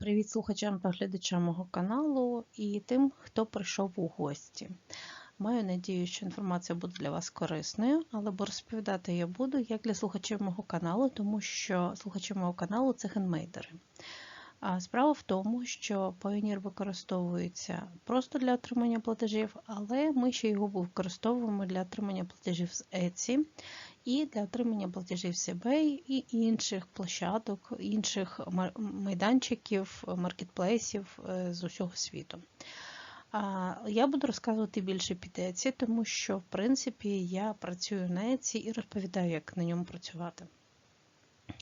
Привіт слухачам та глядачам мого каналу і тим, хто прийшов у гості. Маю надію, що інформація буде для вас корисною, але розповідати я буду як для слухачів мого каналу, тому що слухачі мого каналу це хендмейдери. Справа в тому, що Pioneer використовується просто для отримання платежів, але ми ще його використовуємо для отримання платежів з Etsy і для отримання платежів з eBay і інших площадок, інших майданчиків, маркетплейсів е, з усього світу. Я буду розказувати більше під Etsy, тому що, в принципі, я працюю на Etsy і розповідаю, як на ньому працювати.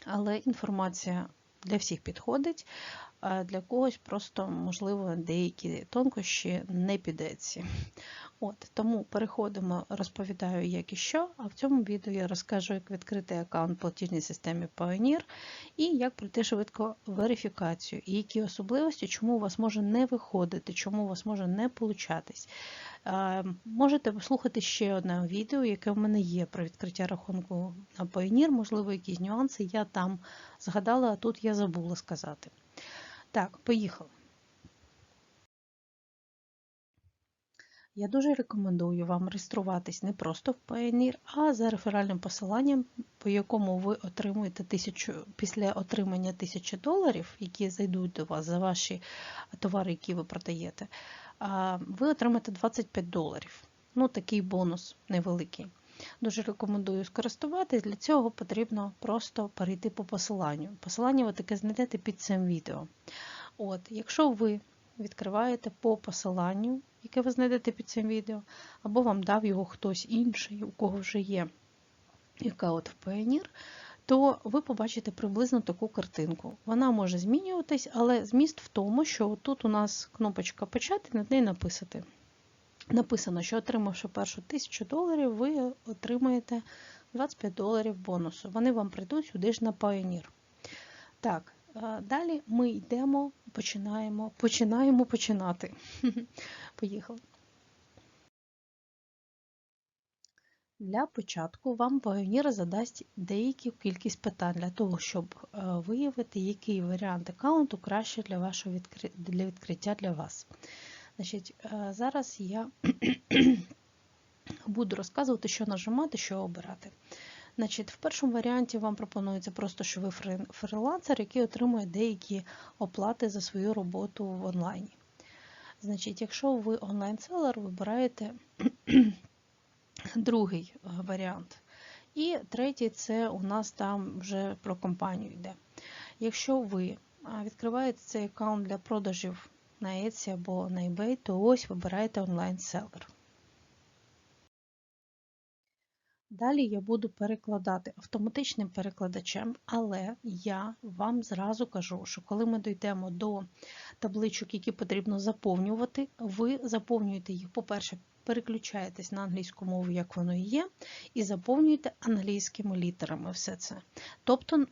Але інформація для всіх підходить, для когось просто, можливо, деякі тонкощі не підеться. От, Тому переходимо, розповідаю, як і що, а в цьому відео я розкажу, як відкрити аккаунт в платіжній системі Pioneer і як пройти швидко верифікацію, і які особливості, чому у вас може не виходити, чому у вас може не получатись. Можете послухати ще одне відео, яке в мене є про відкриття рахунку на Pioneer, можливо, якісь нюанси я там згадала, а тут я забула сказати. Так, поїхали. Я дуже рекомендую вам реєструватись не просто в Pioneer, а за реферальним посиланням, по якому ви отримуєте тисячу, після отримання 1000 доларів, які зайдуть до вас за ваші товари, які ви продаєте, ви отримаєте 25 доларів. Ну, такий бонус невеликий. Дуже рекомендую скористуватись. Для цього потрібно просто перейти по посиланню. Посилання ви таке знайдете під цим відео. От, Якщо ви відкриваєте по посиланню, яке ви знайдете під цим відео, або вам дав його хтось інший, у кого вже є аккаунт в Pioneer, то ви побачите приблизно таку картинку. Вона може змінюватись, але зміст в тому, що тут у нас кнопочка Почати, над нею написати. Написано, що отримавши першу 1000 доларів, ви отримаєте 25 доларів бонусу. Вони вам прийдуть сюди ж на Pioneer. Так, далі ми йдемо, починаємо, починаємо починати. Поїхали. Для початку вам Pioneer задасть деяку кількість питань для того, щоб е, виявити, який варіант аккаунту краще для вашого відкриття для вас. Значить, е, Зараз я буду розказувати, що нажимати, що обирати. Значить, В першому варіанті вам пропонується просто, що ви фрилансер, який отримує деякі оплати за свою роботу в онлайні. Значить, Якщо ви онлайн-селер, вибираєте другий е, варіант. І третій це у нас там вже про компанію йде. Якщо ви відкриваєте цей аккаунт для продажів на Etsy або на eBay, то ось вибираєте онлайн-селер. Далі я буду перекладати автоматичним перекладачем, але я вам зразу кажу, що коли ми дійдемо до табличок, які потрібно заповнювати, ви заповнюєте їх, по-перше, переключаєтесь на англійську мову, як воно є, і заповнюєте англійськими літерами все це. Тобто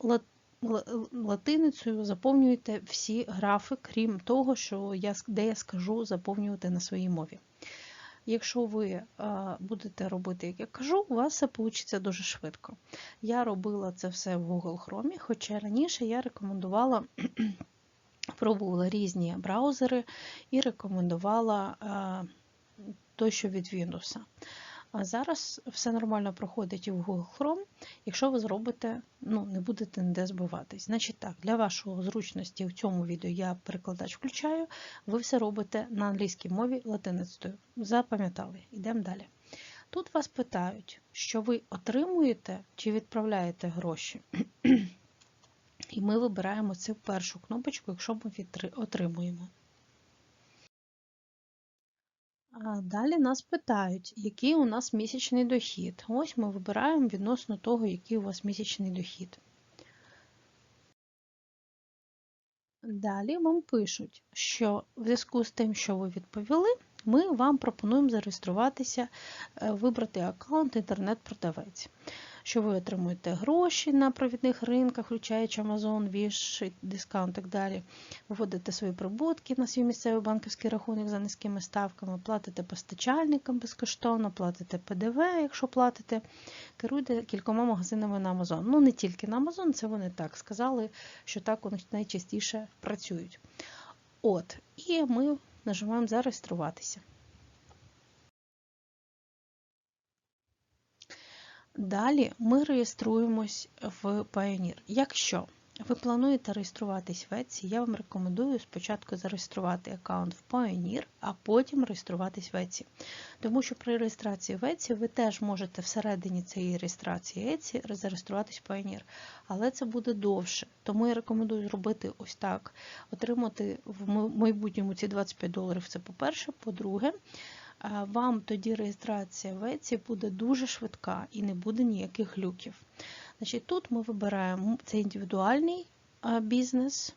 латиницею заповнюєте всі графи, крім того, що я, де я скажу заповнювати на своїй мові. Якщо ви будете робити, як я кажу, у вас все вийде дуже швидко. Я робила це все в Google Chrome, хоча раніше я рекомендувала, пробувала різні браузери і рекомендувала той, що від Windows. А зараз все нормально проходить і в Google Chrome, якщо ви зробите, ну, не будете ніде збиватись. Значить так, для вашої зручності в цьому відео я перекладач включаю, ви все робите на англійській мові латиницею. Запам'ятали, йдемо далі. Тут вас питають, що ви отримуєте чи відправляєте гроші. І ми вибираємо цю першу кнопочку, якщо ми отримуємо. Далі нас питають, який у нас місячний дохід. Ось ми вибираємо відносно того, який у вас місячний дохід. Далі вам пишуть, що в зв'язку з тим, що ви відповіли, ми вам пропонуємо зареєструватися, е, вибрати аккаунт інтернет-продавець. Що ви отримуєте гроші на провідних ринках, включаючи Amazon, Wish, Discount і так далі. Виводите свої прибутки на свій місцевий банківський рахунок за низькими ставками, платите постачальникам безкоштовно, платите ПДВ, якщо платите, керуйте кількома магазинами на Amazon. Ну, не тільки на Amazon, це вони так сказали, що так вони найчастіше працюють. От, і ми нажимаємо зареєструватися. Далі ми реєструємось в Pioneer. Якщо ви плануєте реєструватись в Etsy, я вам рекомендую спочатку зареєструвати аккаунт в Pioneer, а потім реєструватись в Etsy. Тому що при реєстрації в Etsy ви теж можете всередині цієї реєстрації Etsy зареєструватись в Pioneer. Але це буде довше. Тому я рекомендую зробити ось так: отримати в майбутньому ці 25 доларів. Це по-перше. По-друге, вам тоді реєстрація в Etsy буде дуже швидка і не буде ніяких глюків. Значить, Тут ми вибираємо це індивідуальний бізнес.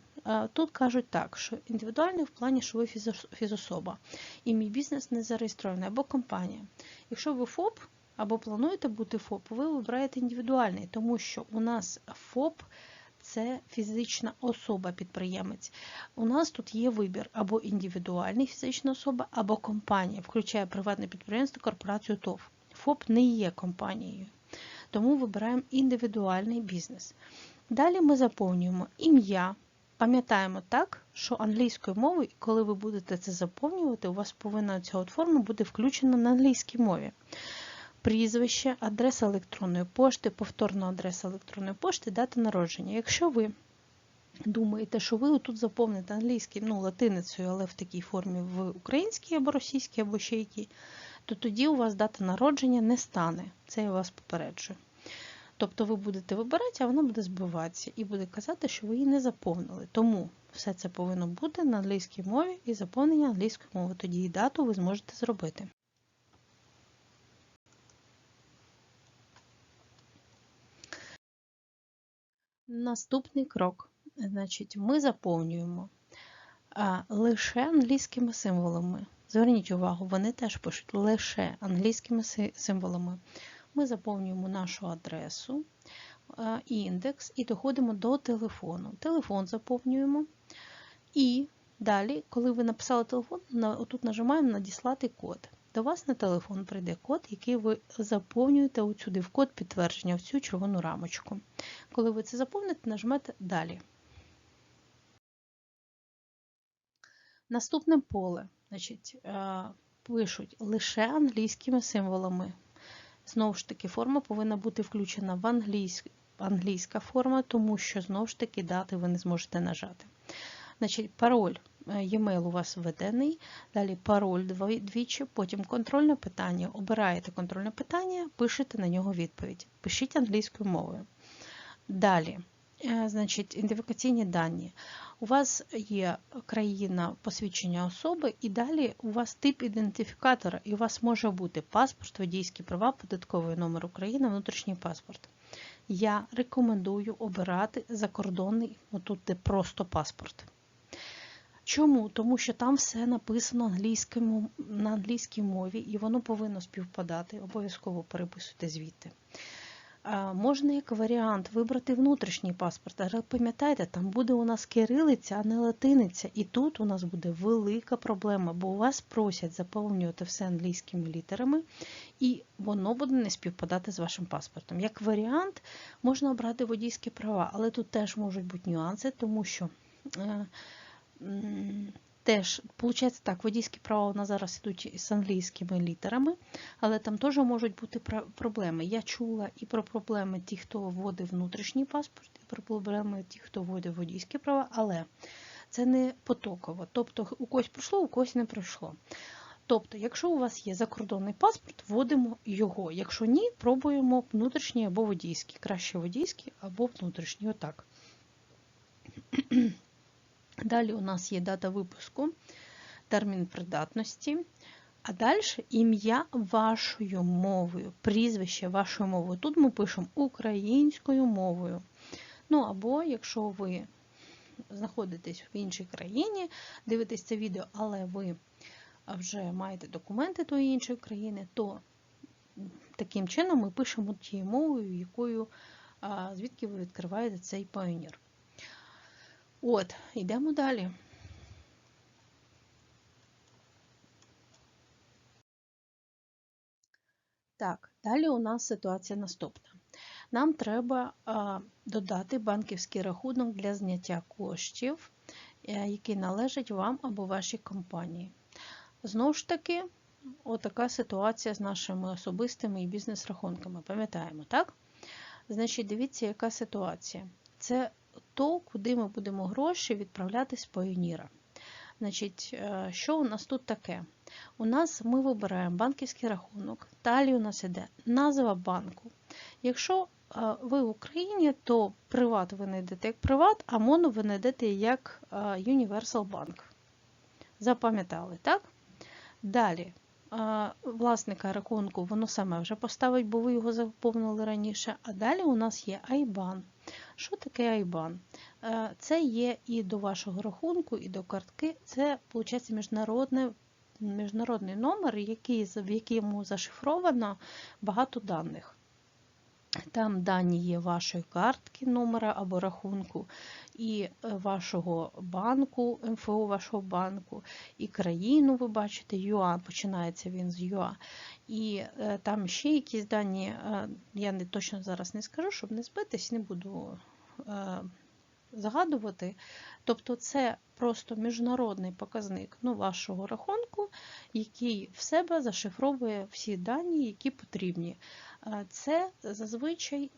Тут кажуть так, що індивідуальний в плані, що ви фізособа, і мій бізнес не зареєстрований або компанія. Якщо ви ФОП або плануєте бути ФОП, ви вибираєте індивідуальний, тому що у нас ФОП це фізична особа-підприємець. У нас тут є вибір або індивідуальний фізична особа, або компанія, включає приватне підприємство, корпорацію ТОВ. ФОП не є компанією. Тому вибираємо індивідуальний бізнес. Далі ми заповнюємо ім'я. Пам'ятаємо так, що англійською мовою, коли ви будете це заповнювати, у вас повинна ця форма бути включена на англійській мові прізвище, адреса електронної пошти, повторна адреса електронної пошти, дата народження. Якщо ви думаєте, що ви тут заповните англійський, ну, латиницею, але в такій формі в українській або російській, або ще якій, то тоді у вас дата народження не стане. Це я вас попереджую. Тобто ви будете вибирати, а вона буде збиватися і буде казати, що ви її не заповнили. Тому все це повинно бути на англійській мові і заповнення англійської мови. Тоді і дату ви зможете зробити. Наступний крок. Значить, Ми заповнюємо лише англійськими символами. Зверніть увагу, вони теж пишуть лише англійськими символами. Ми заповнюємо нашу адресу, індекс і доходимо до телефону. Телефон заповнюємо. І далі, коли ви написали телефон, тут нажимаємо Надіслати код. До вас на телефон прийде код, який ви заповнюєте от сюди в код підтвердження в цю червону рамочку. Коли ви це заповните, нажмете Далі. Наступне поле значить, е, пишуть лише англійськими символами. Знову ж таки, форма повинна бути включена в англійськ... англійська форма, тому що, знову ж таки, дати ви не зможете нажати. Значить, Пароль e-mail у вас введений, далі пароль двічі, потім контрольне питання. Обираєте контрольне питання, пишете на нього відповідь. Пишіть англійською мовою. Далі, е, значить, ідентифікаційні дані. У вас є країна посвідчення особи, і далі у вас тип ідентифікатора, і у вас може бути паспорт, водійські права, податковий номер України, внутрішній паспорт. Я рекомендую обирати закордонний, отут де просто паспорт. Чому? Тому що там все написано англійському, на англійській мові, і воно повинно співпадати, обов'язково переписуйте звідти. Можна як варіант вибрати внутрішній паспорт, але пам'ятайте, там буде у нас кирилиця, а не латиниця. І тут у нас буде велика проблема, бо у вас просять заповнювати все англійськими літерами, і воно буде не співпадати з вашим паспортом. Як варіант, можна обрати водійські права, але тут теж можуть бути нюанси, тому що. Теж, виходить так, водійські права у нас зараз йдуть з англійськими літерами, але там теж можуть бути проблеми. Я чула і про проблеми ті, хто вводив внутрішній паспорт, і про проблеми ті, хто вводив водійські права, але це не потоково. Тобто у когось пройшло, у когось не пройшло. Тобто, якщо у вас є закордонний паспорт, вводимо його. Якщо ні, пробуємо внутрішній або водійський. Краще водійський або внутрішній. Отак. Далі у нас є дата випуску, термін придатності. А далі ім'я вашою мовою, прізвище вашою мовою. Тут ми пишемо українською мовою. Ну, або, якщо ви знаходитесь в іншій країні, дивитесь це відео, але ви вже маєте документи тої іншої країни, то таким чином ми пишемо тією мовою, якою, звідки ви відкриваєте цей Pioneer. От, йдемо далі. Так, далі у нас ситуація наступна. Нам треба додати банківський рахунок для зняття коштів, е, який належить вам або вашій компанії. Знову ж таки, отака ситуація з нашими особистими і бізнес-рахунками. Пам'ятаємо, так? Значить, дивіться, яка ситуація. Це то, куди ми будемо гроші відправляти з Піоніра. Значить, е, що у нас тут таке? У нас ми вибираємо банківський рахунок, далі у нас іде назва банку. Якщо е, ви в Україні, то приват ви знайдете як приват, а моно ви знайдете як е, Universal Bank. Запам'ятали, так? Далі, власника рахунку, воно саме вже поставить, бо ви його заповнили раніше. А далі у нас є IBAN. Що таке Айбан? Це є і до вашого рахунку, і до картки. Це, виходить, міжнародне. Міжнародний номер, який, в якому зашифровано багато даних. Там дані є вашої картки номера або рахунку, і е, вашого банку, МФО вашого банку, і країну, ви бачите, ЮА, починається він з ЮА. І е, там ще якісь дані, е, я не точно зараз не скажу, щоб не збитись, не буду загадувати. Тобто це просто міжнародний показник ну, вашого рахунку, який в себе зашифровує всі дані, які потрібні. Це зазвичай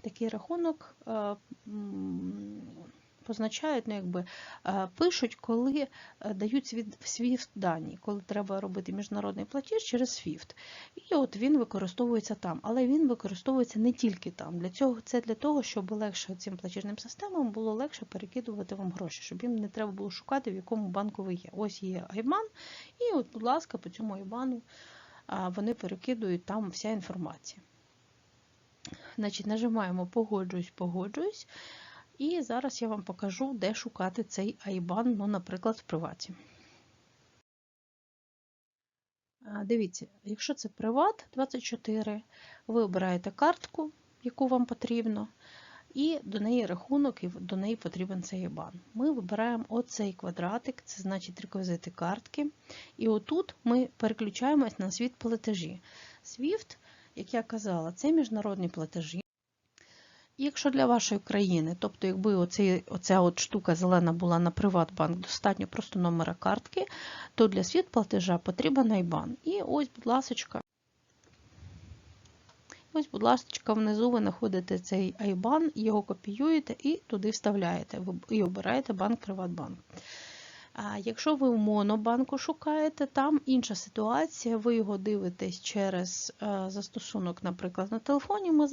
такий рахунок позначають, ну, якби пишуть, коли дають SWIFT дані, коли треба робити міжнародний платіж через SWIFT. І от він використовується там, але він використовується не тільки там. Для цього це для того, щоб легше цим платіжним системам було легше перекидувати вам гроші, щоб їм не треба було шукати, в якому банку ви є. Ось є IBAN, і, от, будь ласка, по цьому IBAN вони перекидують там вся інформація. Значить, Нажимаємо Погоджуюсь, погоджуюсь. І зараз я вам покажу, де шукати цей IBAN, ну, наприклад, в приваті. Дивіться, якщо це приват 24, ви обираєте картку, яку вам потрібно, і до неї рахунок, і до неї потрібен цей IBAN. Ми вибираємо оцей квадратик, це значить реквізити картки. І отут ми переключаємось на світ платежі. SWIFT, як я казала, це міжнародні платежі. Якщо для вашої країни, тобто, якби оцей, оця от штука зелена була на Приватбанк, достатньо просто номера картки, то для світ платежа потрібен IBAN. І ось, будь ласка, ось, будь ласка, внизу ви знаходите цей IBAN, його копіюєте і туди вставляєте. І обираєте банк Приватбанк. Якщо ви в монобанку шукаєте, там інша ситуація, ви його дивитесь через е, застосунок, наприклад, на телефоні. Ми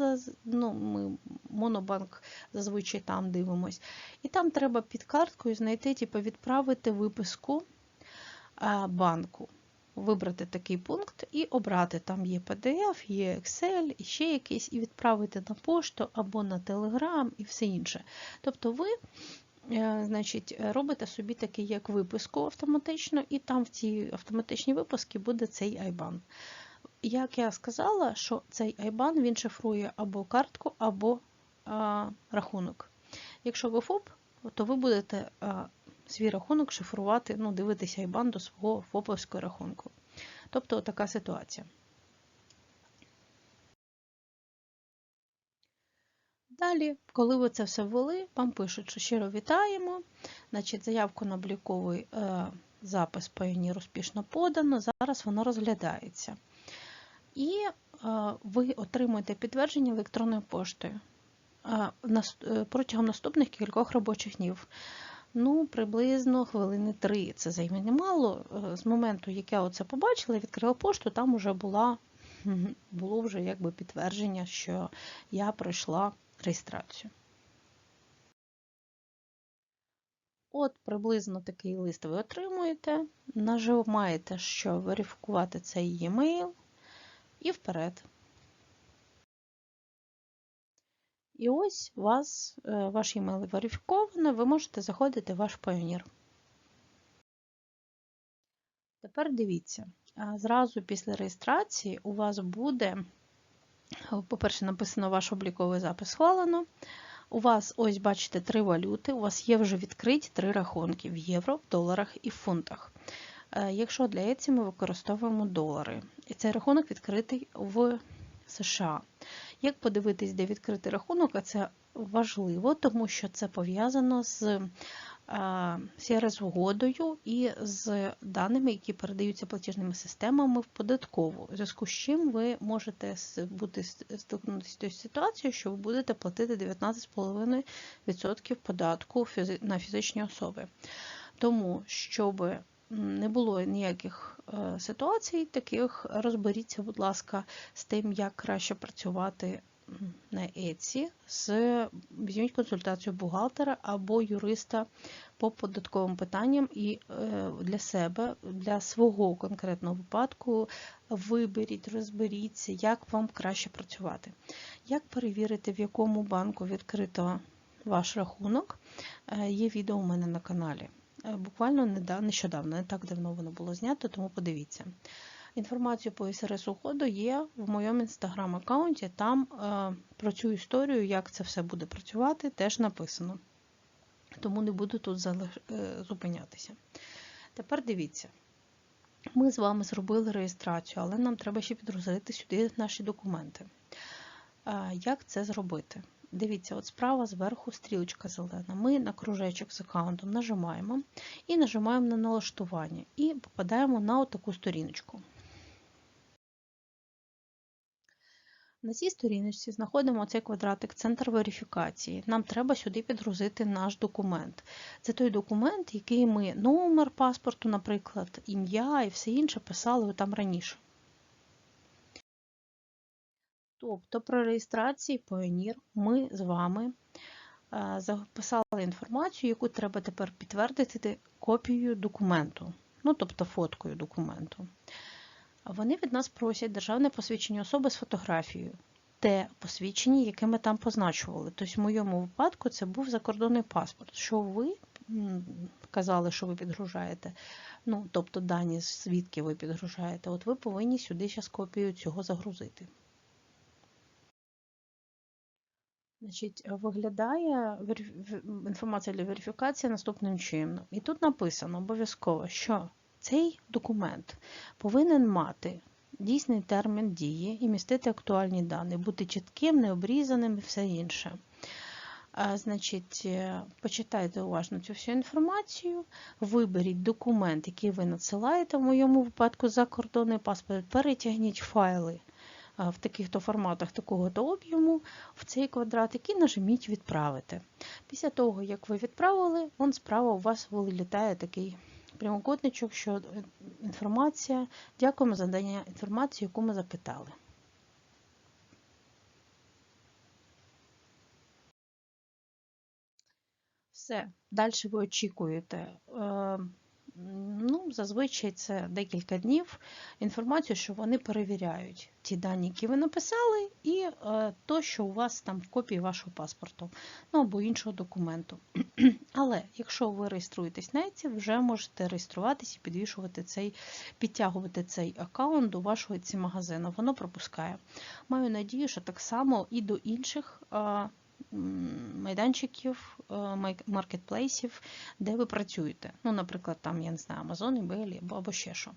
ну, ми монобанк зазвичай там дивимось. І там треба під карткою знайти, типу, відправити виписку банку. Вибрати такий пункт і обрати. Там є PDF, є Excel, і ще якийсь, і відправити на пошту або на Telegram і все інше. Тобто ви Е, значить, робите собі такий як виписку автоматично, і там в цій автоматичній випусці буде цей IBAN. Як я сказала, що цей IBAN він шифрує або картку, або а, рахунок. Якщо ви ФОП, то ви будете свій рахунок шифрувати, ну, дивитися IBAN до свого ФОПовського рахунку. Тобто така ситуація. Далі, коли ви це все ввели, вам пишуть, що щиро вітаємо. Значить, Заявку на обліковий е, запис Pioneer успішно подано, зараз воно розглядається. І е, ви отримуєте підтвердження електронною поштою е, е, протягом наступних кількох робочих днів. Ну, приблизно хвилини три. Це займе немало. Е, з моменту, як я оце побачила, відкрила пошту, там вже була, було вже якби підтвердження, що я пройшла реєстрацію. От приблизно такий лист ви отримуєте, нажимаєте, що верифікувати цей e-mail і вперед. І ось вас, е, ваш e-mail верифіковано, ви можете заходити в ваш Pioneer. Тепер дивіться, зразу після реєстрації у вас буде По-перше, написано ваш обліковий запис схвалено. У вас, ось, бачите, три валюти. У вас є вже відкриті три рахунки в євро, в доларах і в фунтах. Е, якщо для Etsy ми використовуємо долари, і цей рахунок відкритий в США. Як подивитись, де відкритий рахунок, а це важливо, тому що це пов'язано з crс угодою і з даними, які передаються платіжними системами в податкову. В зв'язку з чим ви можете бути стикнутися з тією ситуацією, що ви будете платити 19,5% податку на фізичні особи. Тому, щоб не було ніяких е, ситуацій, таких розберіться, будь ласка, з тим, як краще працювати на Etsy, з візьміть консультацію бухгалтера або юриста по податковим питанням і е, для себе, для свого конкретного випадку виберіть, розберіться, як вам краще працювати. Як перевірити, в якому банку відкрито ваш рахунок, е, є відео у мене на каналі. Е, буквально нещодавно, не так давно воно було знято, тому подивіться. Інформацію по СРС уходу є в моєму інстаграм-аккаунті. Там е, про цю історію, як це все буде працювати, теж написано. Тому не буду тут е, зупинятися. Тепер дивіться. Ми з вами зробили реєстрацію, але нам треба ще підгрузити сюди наші документи. Як це зробити? Дивіться, от справа зверху стрілочка зелена. Ми на кружечок з аккаунтом нажимаємо і нажимаємо на налаштування, і попадаємо на таку сторіночку. На цій сторіночці знаходимо цей квадратик Центр верифікації. Нам треба сюди підгрузити наш документ. Це той документ, який ми номер паспорту, наприклад, ім'я і все інше писали там раніше. Тобто про реєстрації Pioneer ми з вами е, записали інформацію, яку треба тепер підтвердити копією документу, ну тобто фоткою документу. Вони від нас просять державне посвідчення особи з фотографією, те посвідчення, яке ми там позначували. Тобто, в моєму випадку це був закордонний паспорт. Що ви казали, що ви підгружаєте, ну, тобто дані, звідки ви підгружаєте, от ви повинні сюди зараз копію цього загрузити. Значить, Виглядає інформація для верифікації наступним чином. І тут написано обов'язково, що цей документ повинен мати дійсний термін дії і містити актуальні дані, бути чітким, необрізаним і все інше. Значить, е, почитайте уважно цю всю інформацію, виберіть документ, який ви надсилаєте, в моєму випадку закордонний паспорт, перетягніть файли в таких-то форматах такого-то об'єму в цей квадратик і нажміть Відправити. Після того, як ви відправили, он справа у вас вилітає такий прямокутничок, що інформація. Дякуємо за надання інформації, яку ми запитали. Все, далі ви очікуєте. Е, ну, зазвичай це декілька днів інформацію, що вони перевіряють ті дані, які ви написали, і е, то, що у вас там в копії вашого паспорту, ну або іншого документу. Але якщо ви реєструєтесь на Etsy, вже можете реєструватися і підвішувати цей, підтягувати цей аккаунт до вашого Etsy магазину. Воно пропускає. Маю надію, що так само і до інших. Майданчиків, е, маркетплейсів, де ви працюєте. Ну, Наприклад, там, я не знаю, Amazon, eBay або, ще що.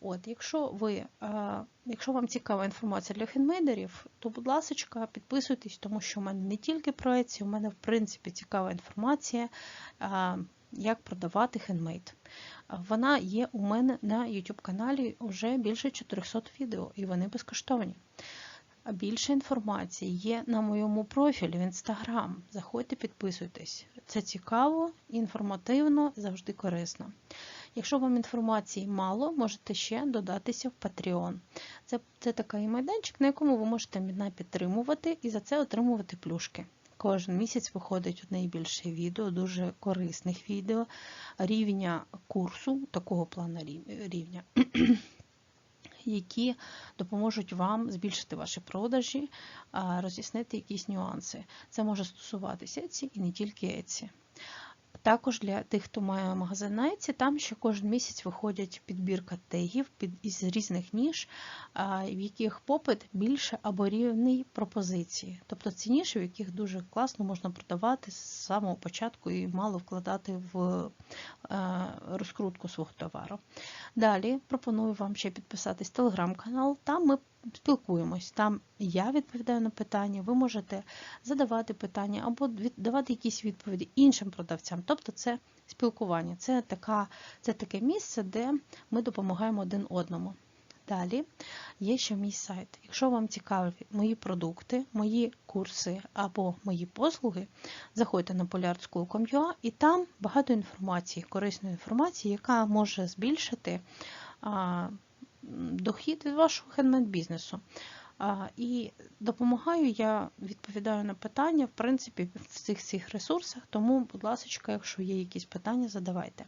От, Якщо ви, е, якщо вам цікава інформація для хендмейдерів, то, будь ласка, підписуйтесь, тому що в мене не тільки про Etsy, у мене, в принципі, цікава інформація, е, як продавати хендмейд. Вона є у мене на YouTube каналі вже більше 400 відео, і вони безкоштовні. Більше інформації є на моєму профілі в Instagram. Заходьте, підписуйтесь. Це цікаво, інформативно, завжди корисно. Якщо вам інформації мало, можете ще додатися в Patreon. Це це такий майданчик, на якому ви можете мене підтримувати і за це отримувати плюшки. Кожен місяць виходить найбільше відео, дуже корисних відео рівня курсу, такого плану рівня які допоможуть вам збільшити ваші продажі, роз'яснити якісь нюанси. Це може стосуватися Etsy і не тільки Etsy. Також для тих, хто має магазин на Etsy, там ще кожен місяць виходять підбірка тегів під, із різних ніж, в яких попит більше або рівний пропозиції. Тобто ці ніші, в яких дуже класно можна продавати з самого початку і мало вкладати в е, розкрутку свого товару. Далі пропоную вам ще підписатись телеграм-канал. Там ми спілкуємось. Там я відповідаю на питання, ви можете задавати питання або давати якісь відповіді іншим продавцям. Тобто це спілкування, це, така, це таке місце, де ми допомагаємо один одному. Далі є ще мій сайт. Якщо вам цікаві мої продукти, мої курси або мої послуги, заходьте на polярdschool.com.ua і там багато інформації, корисної інформації, яка може збільшити дохід від вашого хендмейд-бізнесу. І допомагаю, я відповідаю на питання, в принципі, в цих цих ресурсах, тому, будь ласка, якщо є якісь питання, задавайте.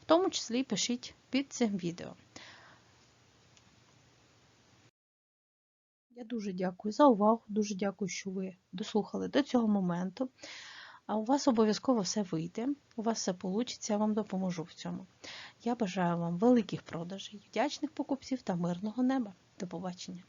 В тому числі пишіть під цим відео. Я дуже дякую за увагу, дуже дякую, що ви дослухали до цього моменту. А у вас обов'язково все вийде, у вас все вийде, я вам допоможу в цьому. Я бажаю вам великих продажів, вдячних покупців та мирного неба. До побачення!